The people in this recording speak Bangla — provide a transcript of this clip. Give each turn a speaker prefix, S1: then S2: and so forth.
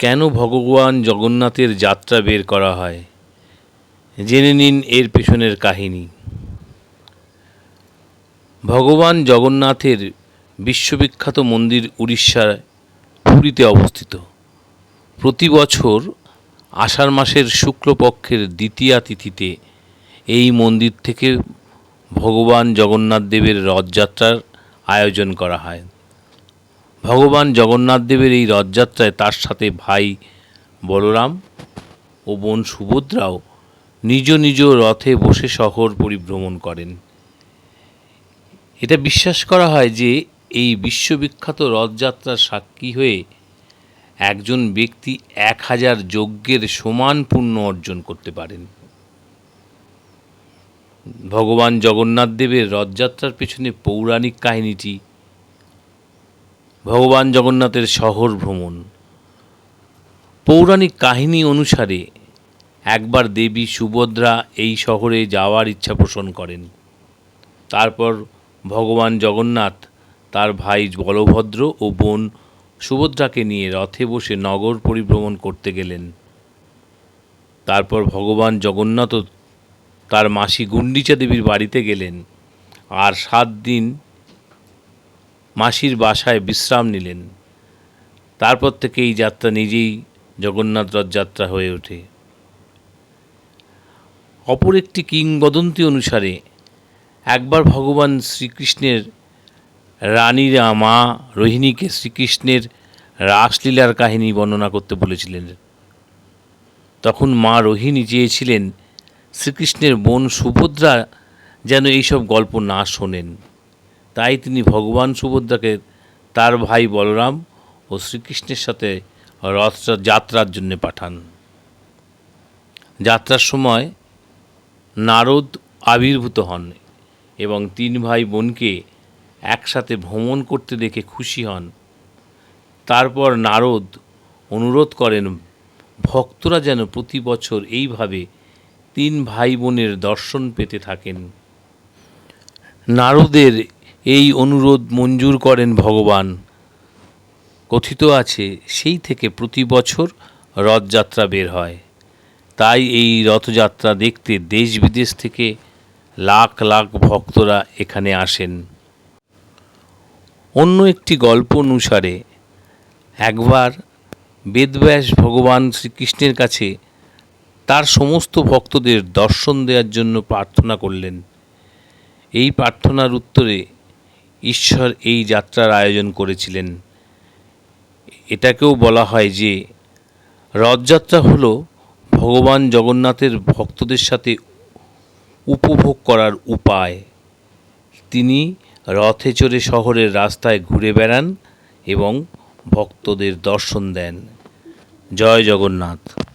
S1: কেন ভগবান জগন্নাথের যাত্রা বের করা হয়? জেনে নিন এর পেছনের কাহিনী। ভগবান জগন্নাথের বিশ্ববিখ্যাত মন্দির উড়িষ্যার পুরীতে অবস্থিত। প্রতি বছর আষাঢ় মাসের শুক্লপক্ষের দ্বিতীয়া তিথিতে এই মন্দির থেকে ভগবান জগন্নাথ দেবের রথযাত্রার আয়োজন করা হয়। ভগবান জগন্নাথ দেবের এই রথযাত্রায় তার সাথে ভাই বলরাম ও বোন সুভদ্রাও নিজ নিজ রথে বসে শহর পরিভ্রমণ করেন। এটা বিশ্বাস করা হয় যে এই বিশ্ববিখ্যাত রথযাত্রার সাক্ষী হয়ে একজন ব্যক্তি এক হাজার যজ্ঞের সমান পুণ্য অর্জন করতে পারেন। ভগবান জগন্নাথ দেবের রথযাত্রার পেছনে পৌরাণিক কাহিনীটি ভগবান জগন্নাথের শহর ভ্রমণ। পৌরাণিক কাহিনী অনুসারে একবার দেবী সুভদ্রা এই শহরে যাওয়ার ইচ্ছা পোষণ করেন। তারপর ভগবান জগন্নাথ তার ভাই বলভদ্র ও বোন সুভদ্রাকে নিয়ে রথে বসে নগর পরিভ্রমণ করতে গেলেন। তারপর ভগবান জগন্নাথও তার মাসি গুন্ডিচা দেবীর বাড়িতে গেলেন। আর সাত দিন মাসির বাসায় বিশ্রাম নিলেন। তারপর থেকে এই যাত্রা নিজেই জগন্নাথ রথযাত্রা হয়ে ওঠে। অপর একটি কিংবদন্তি অনুসারে একবার ভগবান শ্রীকৃষ্ণের রানীরা মা রোহিণীকে শ্রীকৃষ্ণের রাসলীলার কাহিনী বর্ণনা করতে বলেছিলেন। তখন মা রোহিণী চেয়েছিলেন শ্রীকৃষ্ণের বোন সুভদ্রা যেন এইসব গল্প না শোনেন। তাই তিনি ভগবান সুভদ্রাকে তার ভাই বলরাম ও শ্রীকৃষ্ণের সাথে রথ যাত্রার জন্য পাঠান। যাত্রার সময় নারদ আবির্ভূত হন এবং তিন ভাই বোনকে একসাথে ভ্রমণ করতে দেখে খুশি হন। তারপর নারদ অনুরোধ করেন, ভক্তরা যেন প্রতি বছর এইভাবে তিন ভাই বোনের দর্শন পেতে থাকেন। নারদের এই অনুরোধ মঞ্জুর করেন ভগবান। কথিত আছে, সেই থেকে প্রতি বছর রথযাত্রা বের হয়। তাই এই রথযাত্রা দেখতে দেশ বিদেশ থেকে লাখ লাখ ভক্তরা এখানে আসেন। অন্য একটি গল্প অনুসারে, একবার বেদব্যাস ভগবান শ্রীকৃষ্ণের কাছে তার সমস্ত ভক্তদের দর্শন দেওয়ার জন্য প্রার্থনা করলেন। এই প্রার্থনার উত্তরে ঈশ্বর এই যাত্রার আয়োজন করেছিলেন। এটাকেও বলা হয় যে, রথযাত্রা হল ভগবান জগন্নাথের ভক্তদের সাথে উপভোগ করার উপায়। তিনি রথে চড়ে শহরের রাস্তায় ঘুরে বেড়ান এবং ভক্তদের দর্শন দেন। জয় জগন্নাথ।